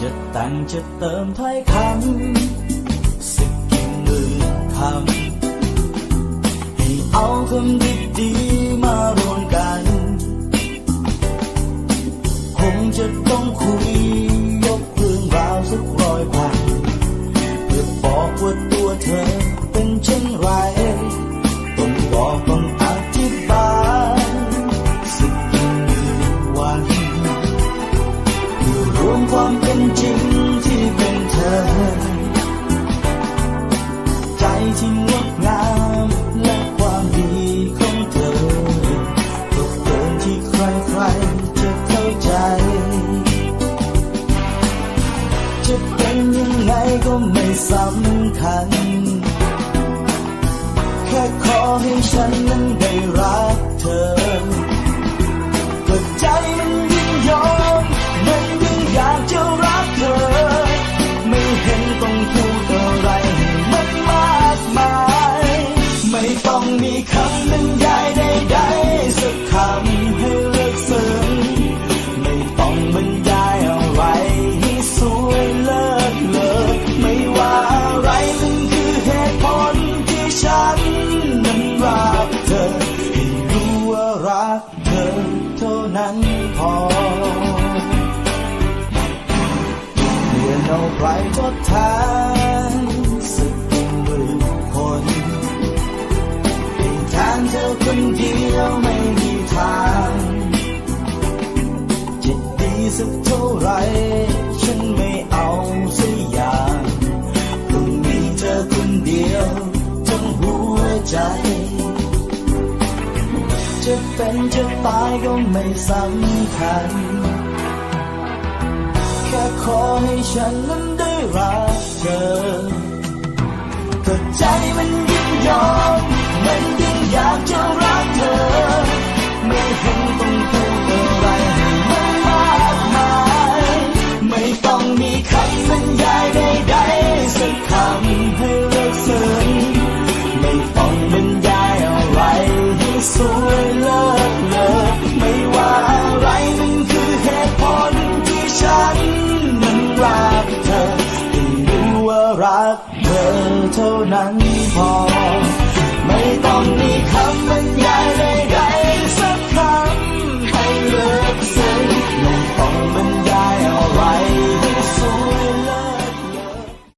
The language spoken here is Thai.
จะแต่งจะเติมถ้อยคำสักกี่หมื่นคำให้เอาคำดีๆมารวมกัน คงจะต้องคุย ไม่สำคัญ แค่ขอให้ฉันนั้นได้รักเธอก็ใจมันยิ่งยอมมันยิ่งอยากจะรักเธอ ไม่เห็นต้องพูดอะไรมันมากมาย ไม่ต้องมีคำ เอาใครทดแทนสักกี่หมื่นคนให้แทนเธอคนเดียวไม่มีทางจะดีสักเท่าไรฉันไม่เอาสักอย่างต้องมีเธอคนเดียวทั้งหัวใจ จะเป็นจะตายก็ไม่สำคัญ ค่ขอให้ฉันนั้นได้รักเธอก็ใจมันยิ่งยอมมันยิ่งอยากจะรักเธอ ไม่เห็นต้องพูดอะไรให้มันมากมาย ไม่ต้องมีคำบรรยายใดๆสักคำให้เลิกเสนงไม่ต้องบรรยายอะไรให้สวยเลิศเล 都难保。